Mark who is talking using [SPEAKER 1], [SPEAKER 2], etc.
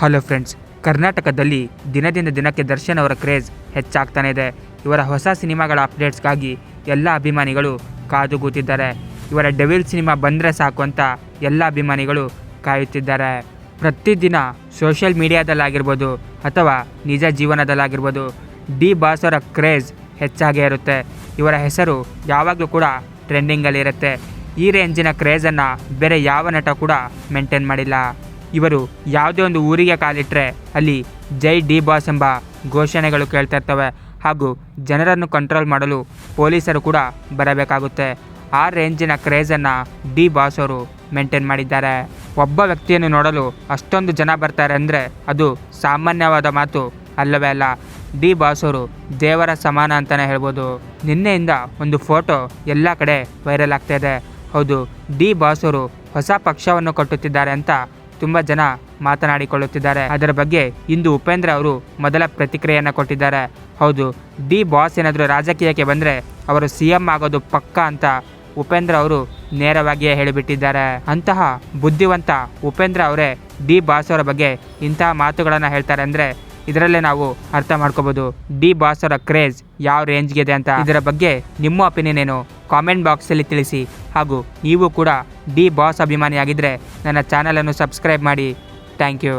[SPEAKER 1] Hello friends ಕರ್ನಾಟಕದಲ್ಲಿ ದಿನದಿಂದ ದಿನಕ್ಕೆ ದರ್ಶನ್ ಅವರ ಕ್ರೇಜ್ ಹೆಚ್ಚಾಗ್ತಾನೆ ಇದೆ. ಇವರ ಹೊಸ ಸಿನಿಮಾಗಳ ಅಪ್ಡೇಟ್ಸ್ಗಾಗಿ ಎಲ್ಲ ಅಭಿಮಾನಿಗಳು ಕಾದು ಕೂತಿದ್ದಾರೆ ಇವರ ಡೆವಿಲ್ ಸಿನಿಮಾ ಬಂದರೆ ಸಾಕು ಅಂತ ಎಲ್ಲ ಅಭಿಮಾನಿಗಳು ಕಾಯುತ್ತಿದ್ದಾರೆ. ಪ್ರತಿದಿನ ಸೋಷಿಯಲ್ ಮೀಡಿಯಾದಲ್ಲಾಗಿರ್ಬೋದು ಅಥವಾ ನಿಜ ಜೀವನದಲ್ಲಾಗಿರ್ಬೋದು ಡಿ ಬಾಸ್ ಅವರ ಕ್ರೇಜ್ ಹೆಚ್ಚಾಗೇ ಇರುತ್ತೆ. ಇವರ ಹೆಸರು ಯಾವಾಗಲೂ ಕೂಡ ಟ್ರೆಂಡಿಂಗಲ್ಲಿರುತ್ತೆ ಈ ರೇಂಜಿನ ಕ್ರೇಜನ್ನು ಬೇರೆ ಯಾವ ನಟ ಕೂಡ ಮೇಂಟೈನ್ ಮಾಡಿಲ್ಲ. ಇವರು ಯಾವುದೇ ಒಂದು ಊರಿಗೆ ಕಾಲಿಟ್ಟರೆ ಅಲ್ಲಿ ಜೈ ಡಿ ಬಾಸ್ ಎಂಬ ಘೋಷಣೆಗಳು ಕೇಳ್ತಾ ಇರ್ತವೆ ಹಾಗೂ ಜನರನ್ನು ಕಂಟ್ರೋಲ್ ಮಾಡಲು ಪೊಲೀಸರು ಕೂಡ ಬರಬೇಕಾಗುತ್ತೆ. ಆ ರೇಂಜಿನ ಕ್ರೇಜನ್ನು ಡಿ ಬಾಸ್ ಅವರು ಮೇಂಟೈನ್ ಮಾಡಿದ್ದಾರೆ. ಒಬ್ಬ ವ್ಯಕ್ತಿಯನ್ನು ನೋಡಲು ಅಷ್ಟೊಂದು ಜನ ಬರ್ತಾರೆ ಅಂದರೆ ಅದು ಸಾಮಾನ್ಯವಾದ ಮಾತು ಅಲ್ಲವೇ ಅಲ್ಲ. ಡಿ ಬಾಸ್ ಅವರು ದೇವರ ಸಮಾನ ಅಂತಲೇ ಹೇಳ್ಬೋದು. ನಿನ್ನೆಯಿಂದ ಒಂದು ಫೋಟೋ ಎಲ್ಲ ಕಡೆ ವೈರಲ್ ಆಗ್ತಾಯಿದೆ ಹೌದು, ಡಿ ಬಾಸ್ ಅವರು ಹೊಸ ಪಕ್ಷವನ್ನು ಕಟ್ಟುತ್ತಿದ್ದಾರೆ ಅಂತ ತುಂಬ ಜನ ಮಾತನಾಡಿಕೊಳ್ಳುತ್ತಿದ್ದಾರೆ. ಅದರ ಬಗ್ಗೆ ಇಂದು ಉಪೇಂದ್ರ ಅವರು ಮೊದಲ ಪ್ರತಿಕ್ರಿಯೆಯನ್ನು ಕೊಟ್ಟಿದ್ದಾರೆ. ಹೌದು, ಡಿ ಬಾಸ್ ಏನಾದರೂ ರಾಜಕೀಯಕ್ಕೆ ಬಂದರೆ ಅವರು ಸಿ ಎಂ ಆಗೋದು ಪಕ್ಕ ಅಂತ ಉಪೇಂದ್ರ ಅವರು ನೇರವಾಗಿಯೇ ಹೇಳಿಬಿಟ್ಟಿದ್ದಾರೆ. ಅಂತಹ ಬುದ್ಧಿವಂತ ಉಪೇಂದ್ರ ಅವರೇ ಡಿ ಬಾಸ್ ಅವರ ಬಗ್ಗೆ ಇಂತಹ ಮಾತುಗಳನ್ನು ಹೇಳ್ತಾರೆ ಅಂದರೆ ಇದರಲ್ಲೇ ನಾವು ಅರ್ಥ ಮಾಡ್ಕೋಬಹುದು ಡಿ ಬಾಸ್ ಅವರ ಕ್ರೇಜ್ ಯಾವ ರೇಂಜ್ಗೆ ಇದೆ ಅಂತ. ಇದರ ಬಗ್ಗೆ ನಿಮ್ಮ ಒಪಿನಿಯನ್ ಏನು? ಕಾಮೆಂಟ್ ಬಾಕ್ಸಲ್ಲಿ ತಿಳಿಸಿ. ಹಾಗೂ ನೀವು ಕೂಡ ಡಿ ಬಾಸ್ ಅಭಿಮಾನಿಯಾಗಿದ್ದರೆ ನನ್ನ ಚಾನಲನ್ನು ಸಬ್ಸ್ಕ್ರೈಬ್ ಮಾಡಿ. Thank you.